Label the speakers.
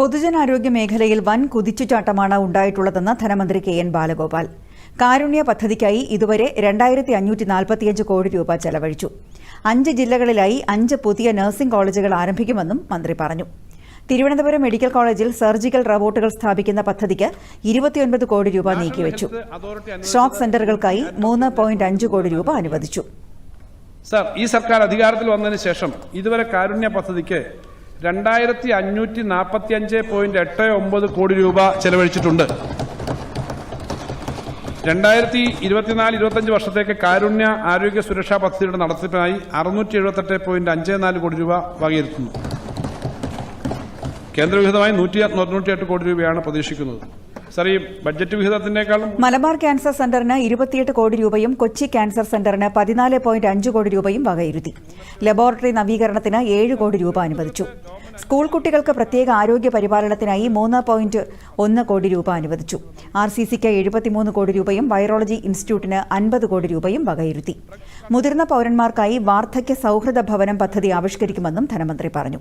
Speaker 1: പൊതുജനാരോഗ്യ മേഖലയിൽ വൻ കുതിച്ചുചാട്ടമാണ് ഉണ്ടായിട്ടുള്ളതെന്ന് ധനമന്ത്രി കെ എൻ ബാലഗോപാൽ. കാരുണ്യ പദ്ധതിക്കായി ഇതുവരെ രണ്ടായിരത്തി അഞ്ഞൂറ്റി നാൽപ്പത്തിയഞ്ച് കോടി രൂപ ചെലവഴിച്ചു. അഞ്ച് ജില്ലകളിലായി അഞ്ച് പുതിയ നഴ്സിംഗ് കോളേജുകൾ ആരംഭിക്കുമെന്നും മന്ത്രി പറഞ്ഞു. തിരുവനന്തപുരം മെഡിക്കൽ കോളേജിൽ സർജിക്കൽ റോബോട്ടുകൾ സ്ഥാപിക്കുന്ന പദ്ധതിക്ക് ഇരുപത്തിയൊൻപത് കോടി രൂപ നീക്കിവച്ചു ഷോക്ക് സെന്ററുകൾക്കായി മൂന്ന് പോയിന്റ് അഞ്ച് കോടി രൂപ അനുവദിച്ചു.
Speaker 2: സർ ഈ സർക്കാർ അധികാരത്തിൽ വന്നതിന് ശേഷം ഇതുവരെ കാരുണ്യ പദ്ധതിക്ക് രണ്ടായിരത്തി അഞ്ഞൂറ്റി നാൽപ്പത്തി അഞ്ച് പോയിന്റ് എട്ട് ഒമ്പത് കോടി രൂപ ചെലവഴിച്ചിട്ടുണ്ട്. രണ്ടായിരത്തി ഇരുപത്തിനാല് ഇരുപത്തഞ്ച് വർഷത്തേക്ക് കാരുണ്യ ആരോഗ്യ സുരക്ഷാ പദ്ധതിയുടെ നടത്തിപ്പിനായി അറുന്നൂറ്റി എഴുപത്തെട്ട് പോയിന്റ് അഞ്ച് നാല് കോടി രൂപ വകയിരുത്തുന്നു. കേന്ദ്രവിഹിതമായി നൂറ്റി തൊണ്ണൂറ്റി എട്ട് കോടി രൂപയാണ് പ്രതീക്ഷിക്കുന്നത്. ബഡ്ജറ്റ്
Speaker 1: മലബാർ ക്യാൻസർ സെന്ററിന് ഇരുപത്തിയെട്ട് കോടി രൂപയും കൊച്ചി ക്യാൻസർ സെന്ററിന് പതിനാല് പോയിന്റ് അഞ്ച് കോടി രൂപയും വകയിരുത്തി. ലബോറട്ടറി നവീകരണത്തിന് ഏഴ് കോടി രൂപ അനുവദിച്ചു. സ്കൂൾ കുട്ടികൾക്ക് പ്രത്യേക ആരോഗ്യ പരിപാലനത്തിനായി മൂന്ന് പോയിന്റ് ഒന്ന് കോടി രൂപ അനുവദിച്ചു. ആർ സി സിക്ക് എഴുപത്തിമൂന്ന് കോടി രൂപയും വൈറോളജി ഇൻസ്റ്റിറ്റ്യൂട്ടിന് അൻപത് കോടി രൂപയും വകയിരുത്തി. മുതിർന്ന പൌരന്മാർക്കായി വാർദ്ധക്യ സൌഹൃദ ഭവനം പദ്ധതി ആവിഷ്കരിക്കുമെന്നും ധനമന്ത്രി പറഞ്ഞു.